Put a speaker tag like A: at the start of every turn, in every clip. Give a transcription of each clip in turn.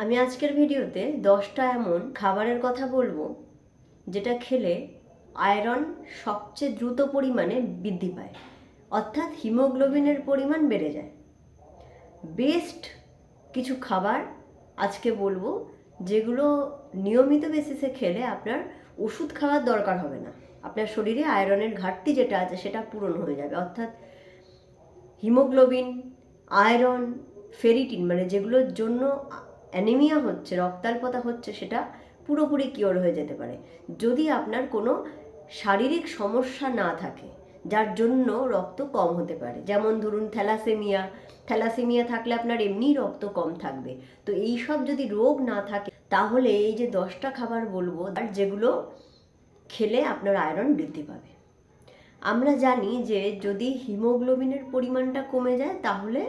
A: আমি আজকের ভিডিওতে দশটা এমন খাবারের কথা বলব, যেটা খেলে আয়রন সবচেয়ে দ্রুত পরিমাণে বৃদ্ধি পায়, অর্থাৎ হিমোগ্লোবিনের পরিমাণ বেড়ে যায়। বেস্ট কিছু খাবার আজকে বলব, যেগুলো নিয়মিত বেসিসে খেলে আপনার ওষুধ খাওয়ার দরকার হবে না। আপনার শরীরে আয়রনের ঘাটতি যেটা আছে, সেটা পূরণ হয়ে যাবে। অর্থাৎ হিমোগ্লোবিন, আয়রন, ফেরিটিন মানে যেগুলোর জন্য অ্যানিমিয়া হচ্ছে, রক্তাল্পতা হচ্ছে, সেটা পুরোপুরি কিওর হয়ে যেতে পারে। যদি আপনার কোনো শারীরিক সমস্যা না থাকে, যার জন্য রক্ত কম হতে পারে, যেমন ধরুন থ্যালাসেমিয়া থ্যালাসেমিয়া থাকলে আপনার এমনি রক্ত কম থাকবে। তো এই সব যদি রোগ না থাকে, তাহলে এই যে দশটা খাবার বলব, আর যেগুলো খেলে আপনার আয়রন বৃদ্ধি পাবে। আমরা জানি যে যদি হিমোগ্লোবিনের পরিমাণটা কমে যায়, তাহলে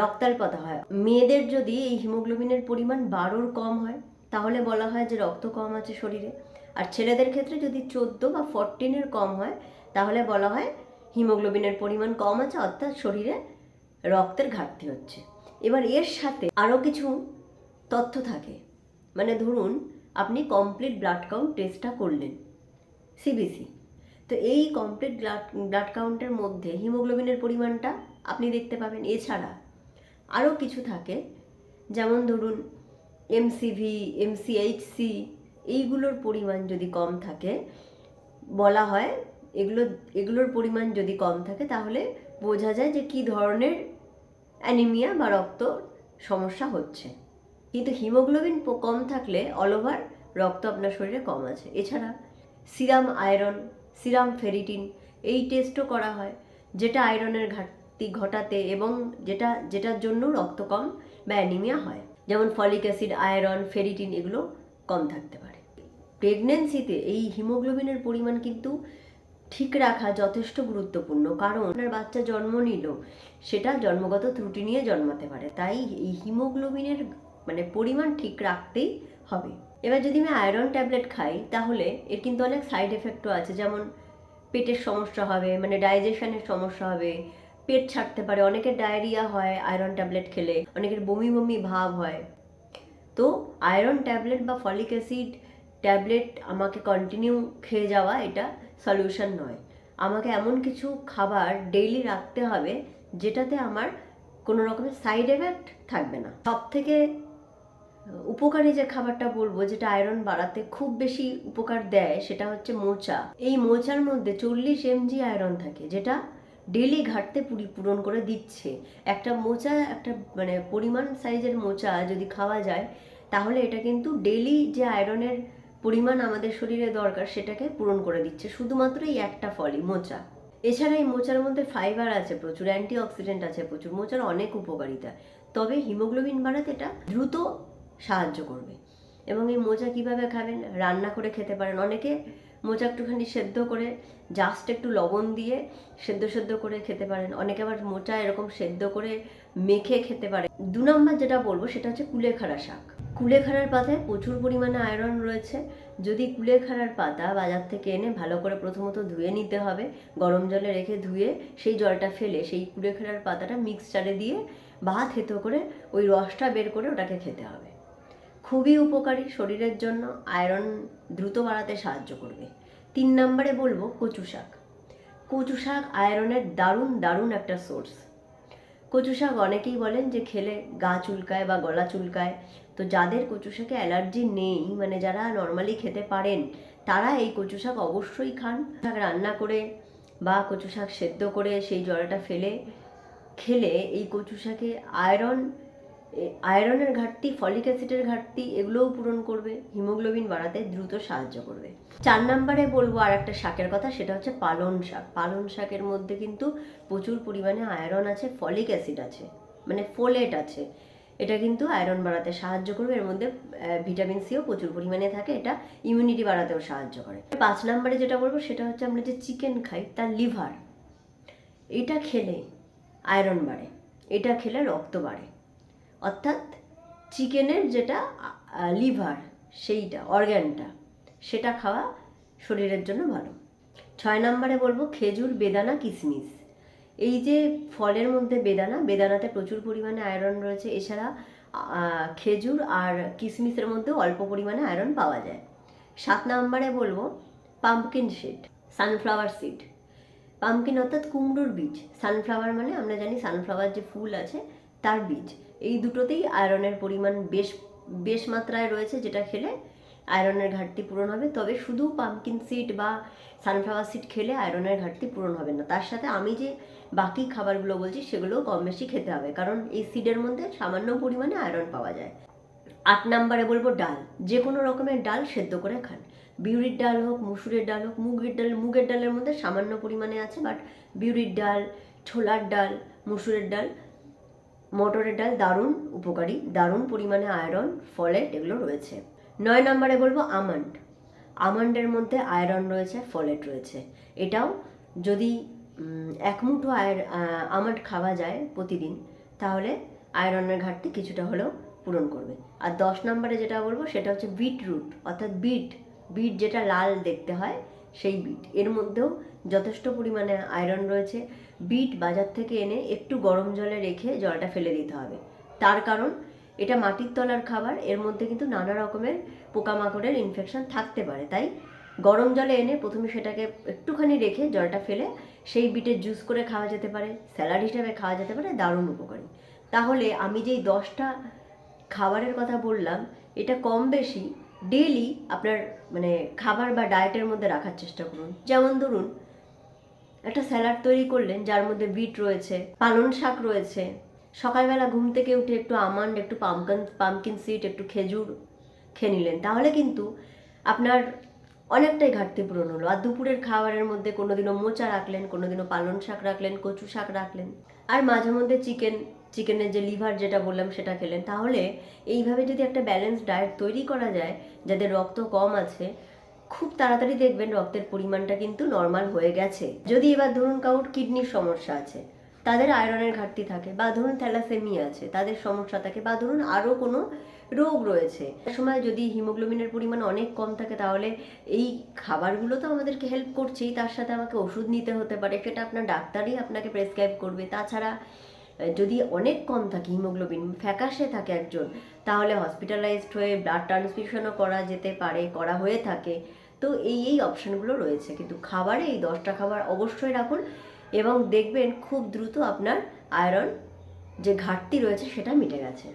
A: রক্তাল্পতা হয়। মেয়েদের যদি এই হিমোগ্লোবিনের পরিমাণ বারোর কম হয়, তাহলে বলা হয় যে রক্ত কম আছে শরীরে। আর ছেলেদের ক্ষেত্রে যদি চোদ্দ বা ফরটিনের কম হয়, তাহলে বলা হয় হিমোগ্লোবিনের পরিমাণ কম আছে, অর্থাৎ শরীরে রক্তের ঘাটতি হচ্ছে। এবার এর সাথে আরও কিছু তথ্য থাকে। মানে ধরুন, আপনি কমপ্লিট ব্লাড কাউন্ট টেস্টটা করলেন সিবিসি তো এই কমপ্লিট ব্লাড ব্লাড কাউন্টের মধ্যে হিমোগ্লোবিনের পরিমাণটা আপনি দেখতে পাবেন। এছাড়া আরও কিছু থাকে, যেমন ধরুন এমসিভি, এমসিএইচসি, এইগুলোর পরিমাণ যদি কম থাকে, বলা হয় এগুলো, এগুলোর পরিমাণ যদি কম থাকে, তাহলে বোঝা যায় যে কী ধরনের অ্যানিমিয়া বা রক্ত সমস্যা হচ্ছে। কিন্তু হিমোগ্লোবিন কম থাকলে অল ওভার রক্ত আপনার শরীরে কম আছে। এছাড়া সিরাম আয়রন, সিরাম ফেরিটিন, এই টেস্টও করা হয়, যেটা আয়রনের ঘাটতি ঘটাতে এবং যেটা, যেটার জন্য রক্ত কম বা অ্যানিমিয়া হয়। যেমন ফলিক অ্যাসিড, আয়রন, ফেরিটিন এগুলো কম থাকতে পারে। প্রেগনেন্সিতে এই হিমোগ্লোবিনের পরিমাণ কিন্তু ঠিক রাখা যথেষ্ট গুরুত্বপূর্ণ, কারণ আপনার বাচ্চা জন্ম নিল, সেটা জন্মগত ত্রুটি নিয়ে জন্মাতে পারে। তাই এই হিমোগ্লোবিনের মানে পরিমাণ ঠিক রাখতেই হবে। এবার যদি আমি আয়রন ট্যাবলেট খাই, তাহলে এর কিন্তু অনেক সাইড এফেক্টও আছে। যেমন পেটের সমস্যা হবে মানে ডাইজেশনের সমস্যা হবে পেট ছাড়তে পারে, অনেকের ডায়রিয়া হয় আয়রন ট্যাবলেট খেলে, অনেকের বমি বমি ভাব হয়। তো আয়রন ট্যাবলেট বা ফলিক অ্যাসিড ট্যাবলেট আমাকে কন্টিনিউ খেয়ে যাওয়া এটা সলিউশন নয়। আমাকে এমন কিছু খাবার ডেইলি রাখতে হবে যেটাতে আমার কোনো রকমের সাইড এফেক্ট থাকবে না। সব থেকে উপকারী যে খাবারটা বলব, যেটা আয়রন বাড়াতে খুব বেশি উপকার দেয়, সেটা হচ্ছে মোচা। এই মোচার মধ্যে চল্লিশ এমজি আয়রন থাকে, যেটা ডেলি ঘাটতে পুরি পূরণ করে দিচ্ছে। একটা মোচা, একটা মানে পরিমাণ সাইজের মোচা যদি খাওয়া যায়, তাহলে এটা কিন্তু ডেলি যে আয়রনের পরিমাণ আমাদের শরীরে দরকার, সেটাকে পূরণ করে দিচ্ছে। শুধুমাত্র এই একটা ফলই, মোচা। এছাড়া এই মোচার মধ্যে ফাইবার আছে প্রচুর অ্যান্টি অক্সিডেন্ট আছে প্রচুর, মোচার অনেক উপকারিতা। তবে হিমোগ্লোবিন বাড়াতে এটা দ্রুত সাহায্য করবে। এবং এই মোচা কীভাবে খাবেন? রান্না করে খেতে পারেন। অনেকে মোচা একটুখানি সেদ্ধ করে জাস্ট একটু লবণ দিয়ে সেদ্ধ সেদ্ধ করে খেতে পারেন। অনেকে আবার মোচা এরকম সেদ্ধ করে মেখে খেতে পারে। দু নম্বর যেটা বলব সেটা হচ্ছে কুলেখাড়া শাক। কুলেখাড়ার পাতায় প্রচুর পরিমাণে আয়রন রয়েছে। যদি কুলেখাড়ার পাতা বাজার থেকে এনে ভালো করে প্রথমত ধুয়ে নিতে হবে, গরম জলে রেখে ধুয়ে সেই জলটা ফেলে সেই কুলেখাড়ার পাতাটা মিক্সচারে দিয়ে বা থেতো করে ওই রসটা বের করে ওটাকে খেতে হবে। খুবই উপকারী শরীরের জন্য আয়রন দ্রুত বাড়াতে সাহায্য করবে। তিন নম্বরে বলব কচু শাক। কচু শাক আয়রনের দারুণ দারুণ একটা সোর্স কচু শাক অনেকেই বলেন যে খেলে গা চুলকায় বা গলা চুলকায়। তো যাদের কচু শাকে অ্যালার্জি নেই মানে যারা নর্মালি খেতে পারেন, তারা এই কচু শাক অবশ্যই খান। শাক রান্না করে বা কচু শাক সেদ্ধ করে সেই জলটা ফেলে, খেলে এই কচু শাকে আয়রন আয়রনের ঘাটতি, ফলিক অ্যাসিডের ঘাটতি, এগুলোও পূরণ করবে, হিমোগ্লোবিন বাড়াতে দ্রুত সাহায্য করবে। চার নাম্বারে বলব আর একটা শাকের কথা, সেটা হচ্ছে পালন শাক। পালন শাকের মধ্যে কিন্তু প্রচুর পরিমাণে আয়রন আছে, ফলিক অ্যাসিড আছে মানে ফোলেট আছে। এটা কিন্তু আয়রন বাড়াতে সাহায্য করবে, এর মধ্যে ভিটামিন সিও প্রচুর পরিমাণে থাকে, এটা ইমিউনিটি বাড়াতেও সাহায্য করে। পাঁচ নাম্বারে যেটা বলব, সেটা হচ্ছে আমরা যে চিকেন খাই, তার লিভার এটা খেলে আয়রন বাড়ে, এটা খেলে রক্ত বাড়ে। অর্থাৎ চিকেনের যেটা লিভার, সেইটা, অর্গ্যানটা, সেটা খাওয়া শরীরের জন্য ভালো। ছয় নম্বরে বলব খেজুর, বেদানা কিশমিশ এই যে ফলের মধ্যে বেদানা, বেদানাতে প্রচুর পরিমাণে আয়রন রয়েছে, এছাড়া খেজুর আর কিশমিশের মধ্যে অল্প পরিমাণে আয়রন পাওয়া যায়। সাত নম্বরে বলব pumpkin seed sunflower seed pumpkin অর্থাৎ কুমড়োর বীজ। সানফ্লাওয়ার মানে আমরা জানি সানফ্লাওয়ার যে ফুল আছে, তার বীজ। এই দুটোতেই আয়রনের পরিমাণ বেশ বেশ মাত্রায় রয়েছে যেটা খেলে আয়রনের ঘাটতি পূরণ হবে। তবে শুধু পাম্পকিন সিড বা সানফ্লাওয়ার সিড খেলে আয়রনের ঘাটতি পূরণ হবে না। তার সাথে আমি যে বাকি খাবারগুলো বলছি, সেগুলোও কম বেশি খেতে হবে। কারণ এই সিডের মধ্যে সামান্য পরিমাণে আয়রন পাওয়া যায়। আট নম্বরে বলব ডাল। যে কোনো রকমের ডাল সেদ্ধ করে খান। বিউরির ডাল হোক, মুসুরের ডাল হোক, মুগের ডাল, মুগের ডালের মধ্যে সামান্য পরিমাণে আছে বাট বিউরির ডাল, ছোলার ডাল, মুসুরের ডাল মটরের ডাল দারুণ উপকারী, দারুণ পরিমাণে আয়রন, ফলেট এগুলো রয়েছে। নয় নম্বরে বলব আমন্ড। আমন্ডের মধ্যে আয়রন রয়েছে, ফলেট রয়েছে। এটাও যদি এক মুঠো আয়ের আমন্ড খাওয়া যায় প্রতিদিন, তাহলে আয়রনের ঘাটতি কিছুটা হলেও পূরণ করবে। আর দশ নম্বরে যেটা বলব সেটা হচ্ছে বিটরুট, অর্থাৎ বিট বিট যেটা লাল দেখতে হয় সেই বিট এর মধ্যেও যথেষ্ট পরিমাণে আয়রন রয়েছে। বিট বাজার থেকে এনে একটু গরম জলে রেখে জলটা ফেলে দিতে হবে। তার কারণ, এটা মাটির তলার খাবার, এর মধ্যে কিন্তু নানা রকমের পোকামাকড়ের ইনফেকশন থাকতে পারে। তাই গরম জলে এনে প্রথমে সেটাকে একটুখানি রেখে জলটা ফেলে সেই বিটের জুস করে খাওয়া যেতে পারে স্যালাড হিসাবে খাওয়া যেতে পারে, দারুণ উপকারী। তাহলে আমি যেই দশটা খাবারের কথা বললাম, এটা কম বেশি ডেইলি আপনার মানে খাবার বা ডায়েটের মধ্যে রাখার চেষ্টা করুন। যেমন ধরুন, একটা স্যালাড তৈরি করলেন, যার মধ্যে বিট রয়েছে, পালং শাক রয়েছে, সকালবেলা ঘুম থেকে উঠে একটু আমন্ড, একটু পামকিন পামকিন সিড একটু খেজুর খেয়ে নিলেন, তাহলে কিন্তু আপনার অনেকটাই ঘাটতি পূরণ হলো। আর দুপুরের খাবারের মধ্যে কোনোদিনও মোচা রাখলেন, কোনোদিনও পালং শাক রাখলেন, কচু শাক রাখলেন। আর মাঝে মধ্যে চিকেন চিকেনের যে লিভার যেটা বললাম সেটা খেলেন। তাহলে এইভাবে যদি একটা ব্যালেন্স ডায়েট তৈরি করা যায়, যাদের রক্ত কম আছে, খুব তাড়াতাড়ি দেখবেন রক্তের পরিমাণটা কিন্তু নর্মাল হয়ে গেছে। যদি এবার ধরুন কারোর কিডনির সমস্যা আছে, তাদের আয়রনের ঘাটতি থাকে বা ধরুন থ্যালাসেমিয়া আছে, তাদের সমস্যা থাকে বা ধরুন আরও কোনো রোগ রয়েছে। সময় যদি হিমোগ্লোবিনের পরিমাণ অনেক কম থাকে, তাহলে এই খাবারগুলো তো আমাদেরকে হেল্প করছেই, তার সাথে আমাকে ওষুধ নিতে হতে পারে, সেটা আপনার ডাক্তারই আপনাকে প্রেসক্রাইব করবে। তাছাড়া যদি অনেক কম থাকে, হিমোগ্লোবিন ফ্যাকাশে থাকে একজন, তাহলে হসপিটালাইজড হয়ে ব্লাড ট্রান্সফিউশনও করা যেতে পারে, করা হয়ে থাকে। তো এই এই অপশানগুলো রয়েছে। কিন্তু খাবারে এই দশটা খাবার অবশ্যই রাখুন এবং দেখবেন খুব দ্রুত আপনার আয়রন যে ঘাটতি রয়েছে সেটা মিটে গেছে।